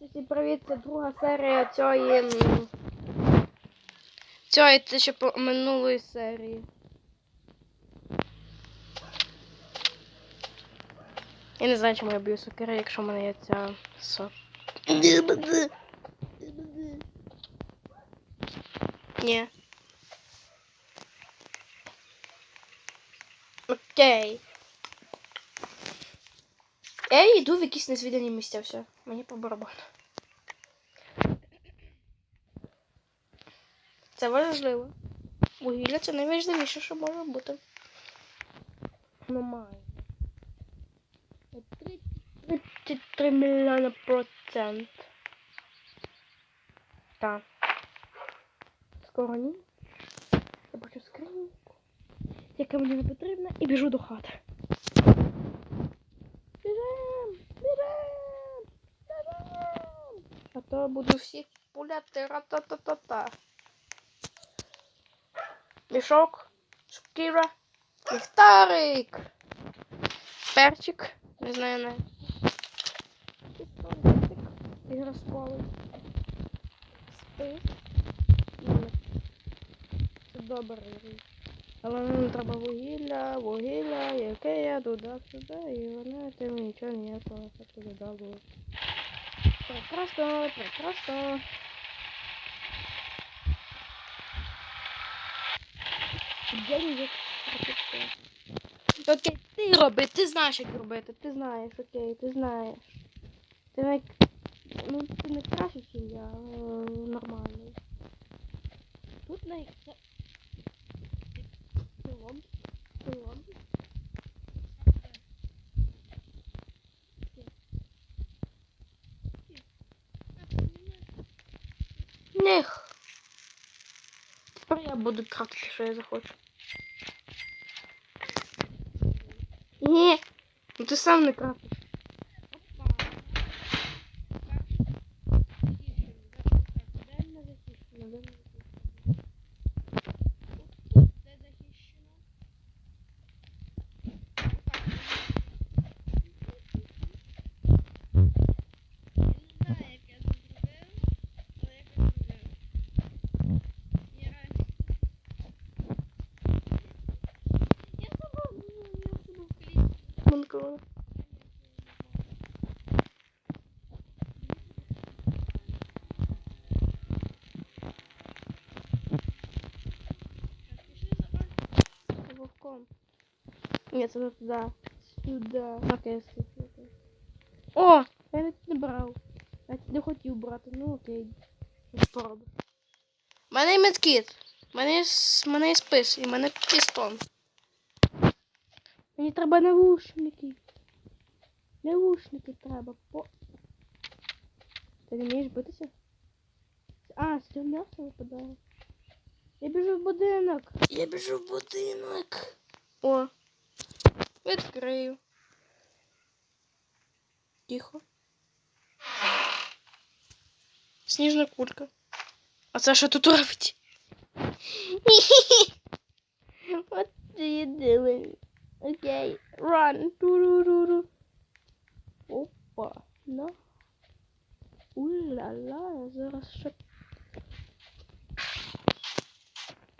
Всім привіт, це друга серія цієї. Цієї те, що по минулої серії. Я не знаю, чому я б'ю сокири, якщо в мене є ця со. Ні. Окей. Я йду в якісь незвідані місця, все. Мені по барабану. Це важливо. Вугілля це найважливіше, що може бути. Ну майже. 33 мільйони процент. Так. Скоро ні. Я бачу скриньку, яка мені не потрібна, і біжу до хати. Біжим! Біжим! То буду всіх пуляти ра-та-та-та-та. Мішок, шкіра, ліхтарик, перчик, не знаю не. Пістолетик, ігросполий, спис. Це добрий. Але нам треба вугілля, вугілля, яке я додав сюди, і воно тим нічого ніякого ефекту не дало. Прекрасно, прекрасно. Як прочитав. Окей, ти роби, ти знаєш, як робити, ти знаєш, окей, ти знаєш. Ти не, ну, ти не краще, ніж я, але нормальний. Тут на це... Цілом, цілом. Нех. Тепер я буду крафтити, що я захочу. Ні. Ну ти сам не. Монкова. Вовком. Нет, это туда. Сюда. Окей, слухай. окей. О! Я не не брав. Я не хотів брати. Ну окей. Спробуй. У мене є медкіт. У мене є, с- в мене є спис і в мене пістон. Мені треба навушники. Навушники треба. По... Ти не вмієш битися? А, з м'яса випадає. Я біжу в будинок. Я біжу в будинок. О. Відкрию. Тихо. Сніжна кулька. А це що тут робить? Do you doing? Окей, run. Ту-ру-ру-ру. Опа, на. Уля-ла, я зараз ще...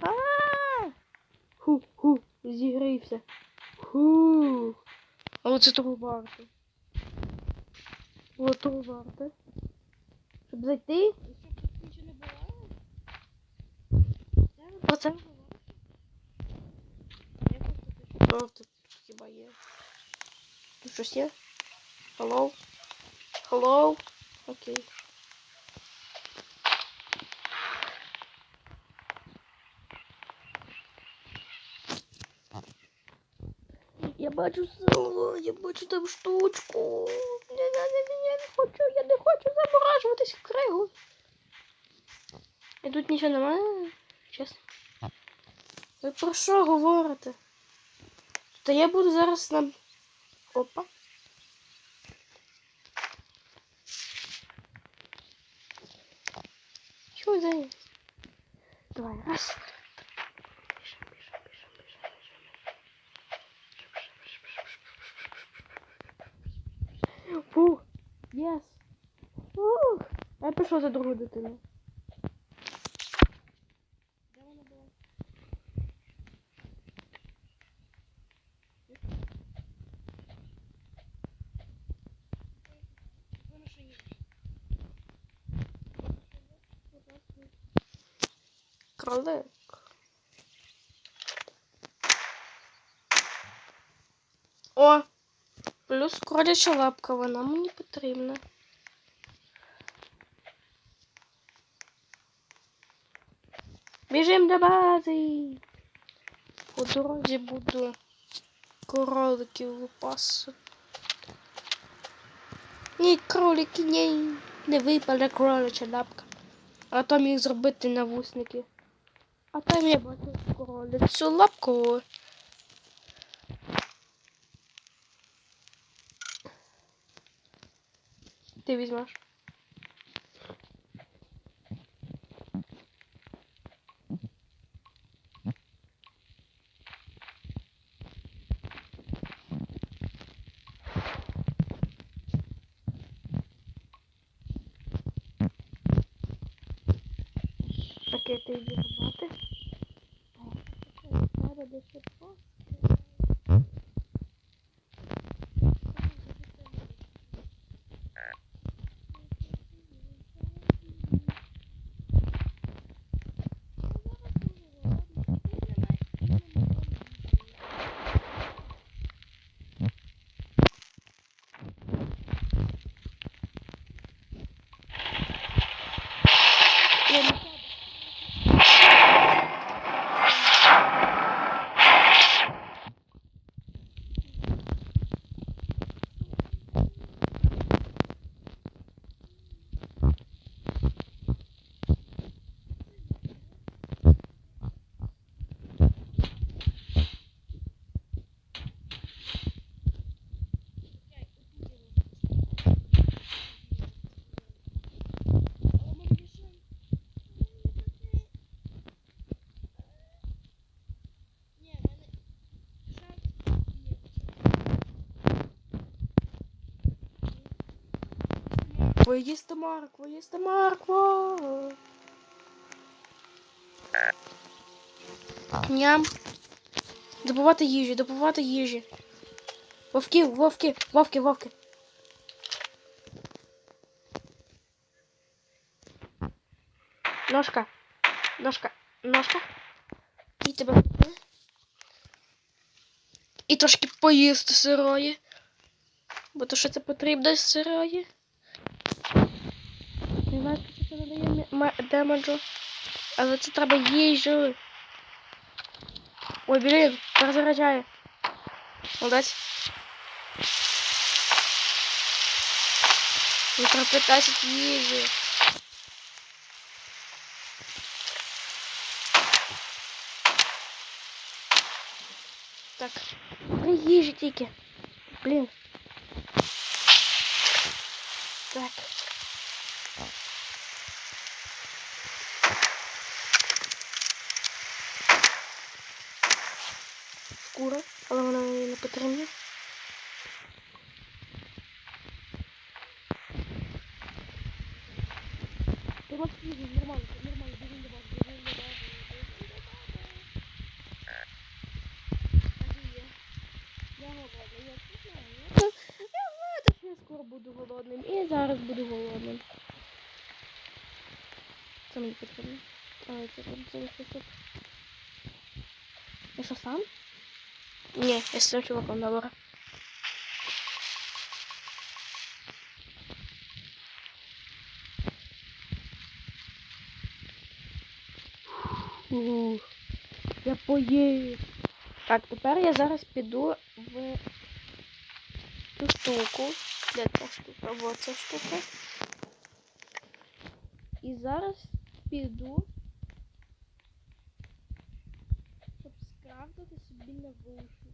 А! Ху-ху, зігрівся. Ху. Але це того варто. О, того варто. Щоб зайти. Щоб нічого не було. Про Що тут хіба є? Тут щось є? Hello? Hello? Окей. Я бачу село, я бачу там штучку. Ні, ні, ні, ні, я не хочу, я не хочу заморажуватись в кригу. І тут нічого немає, чесно. Ви про що говорите? То я буду зараз на. Опа. Чого за? Давай, раз. Фу, yes. Ух, я пішов за другу дитину. Де вона була? Вона ще є. Кролик. О! Плюс кроляча лапка, вона мені потрібна. Біжим до бази. По дорозі буду кроликів лупасити. Ні, кролики, ні. Не випаде кроляча лапка. А то міг зробити навусники. А там я бачу кролицю лапку. Ти візьмеш. Окей, ти йди рубати. Треба дещо Я не Ви їсти моркву, їсти моркву. Ням. Добувати їжі, добувати їжі. Вовки, вовки, вовки, вовки. Ножка, ножка, ножка. І тебе. І трошки поїсти сирої. Бо то що це потрібно сирої. демеджу. Але це треба їжу. Ой, блін, перезаряджає. Молодець. Не треба 15 їжі. Так. Три їжі тільки. Блін. Потрібно. А, це там залишиться. Я що сам? Ні, я з цим чуваком добре. Ух, я поїв. Так, тепер я зараз піду в ту штуку. Де ця штука? Вот ця штука. І зараз піду, щоб скрафтити собі на Ще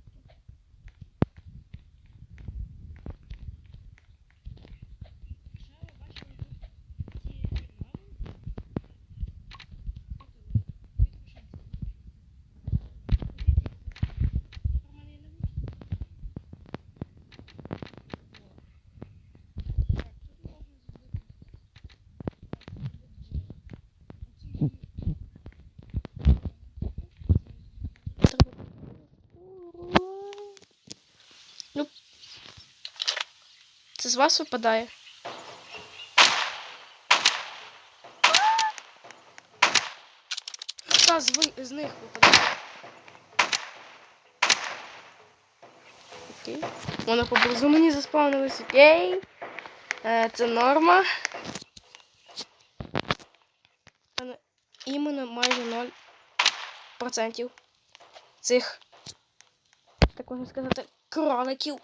з вас випадає? Та з, ви- з них випадає. Окей. Воно поблизу мені заспавнилось. Окей. Е, це норма. Іменно майже 0% цих, так можна сказати, кроликів.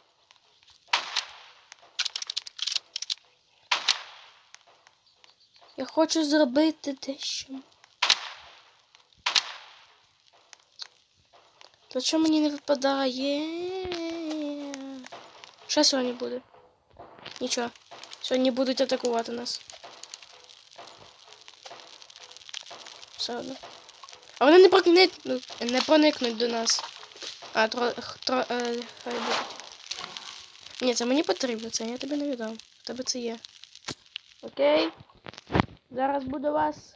Я хочу зробити дещо. То що мені не випадає? Що сьогодні буде? Нічого. Сьогодні будуть атакувати нас. Все одно. А вони не проникнуть, не проникнуть до нас. А, тро, тро, е, хай будуть. Ні, це мені потрібно, це я тобі не віддам. В тебе це є. Окей. Зараз буду вас.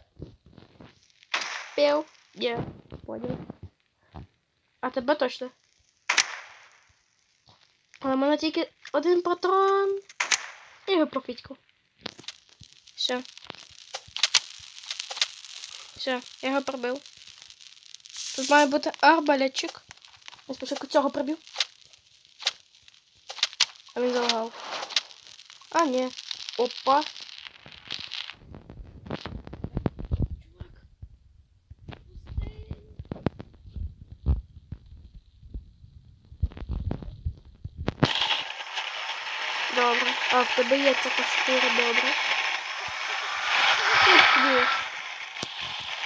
Пів. Є. Понял. А тебе точно. Але в мене тільки один патрон. І його профітьку. Все. Все, я його пробив. Тут має бути арбалетчик. Я спочатку цього пробив. А він залагав. А, ні. Опа. Добре. А, в тебе є така шкура, добре. Ні.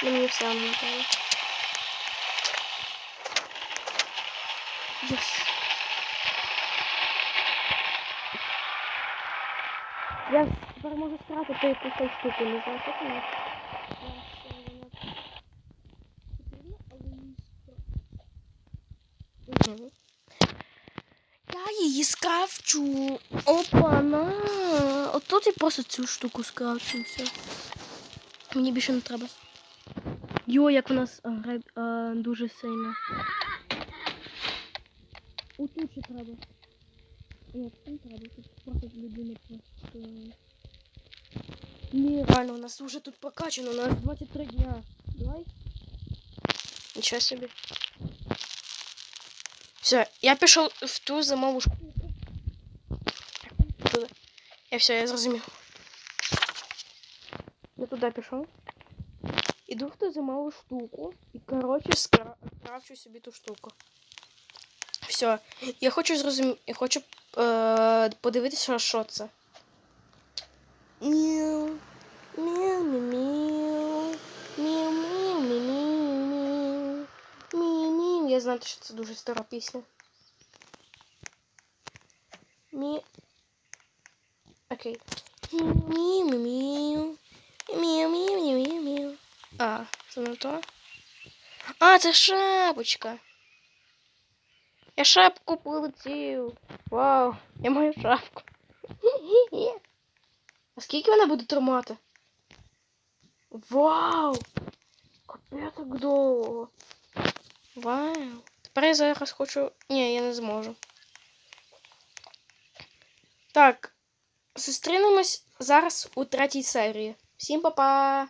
Мені все не дає. Єс. Я тепер можу стратити якусь штуку, не знаю, що це. Я її скрафчу. Опа, на. От тут я просто цю штуку скрафчу. Все. Мені більше не треба. Йо, як у нас а, дуже сильно. Тут ще треба. Ні, тут треба, тут просто людина просто. Ні, реально, у нас вже тут прокачано, у нас 23 дня. Давай. Нічого собі. Все, я пішов в ту зимову школу. Туди. Я все, я зрозумів. Я туди пішов. Іду в ту зимову штуку і, коротше, скра- скрафчу собі ту штуку. Все. Я хочу зрозуміти, я хочу е- подивитися, що це. Мяу. Мяу, мяу, мяу. Мяу, мяу, мяу, мяу, мяу. Мяу, мяу. Я знаю, що це дуже стара пісня. Мі... Окей. Мяу, мяу, мяу. Мяу, мяу, мяу, мяу, мяу. А, це не то? А, це шапочка. Я шапку полетів. Вау, я маю шапку. А скільки вона буде тримати? Вау! Капець як довго. Вау. Тепер я зараз хочу. Ні, я не зможу. Так. Зустрінемось зараз у третій серії. Всім па-па!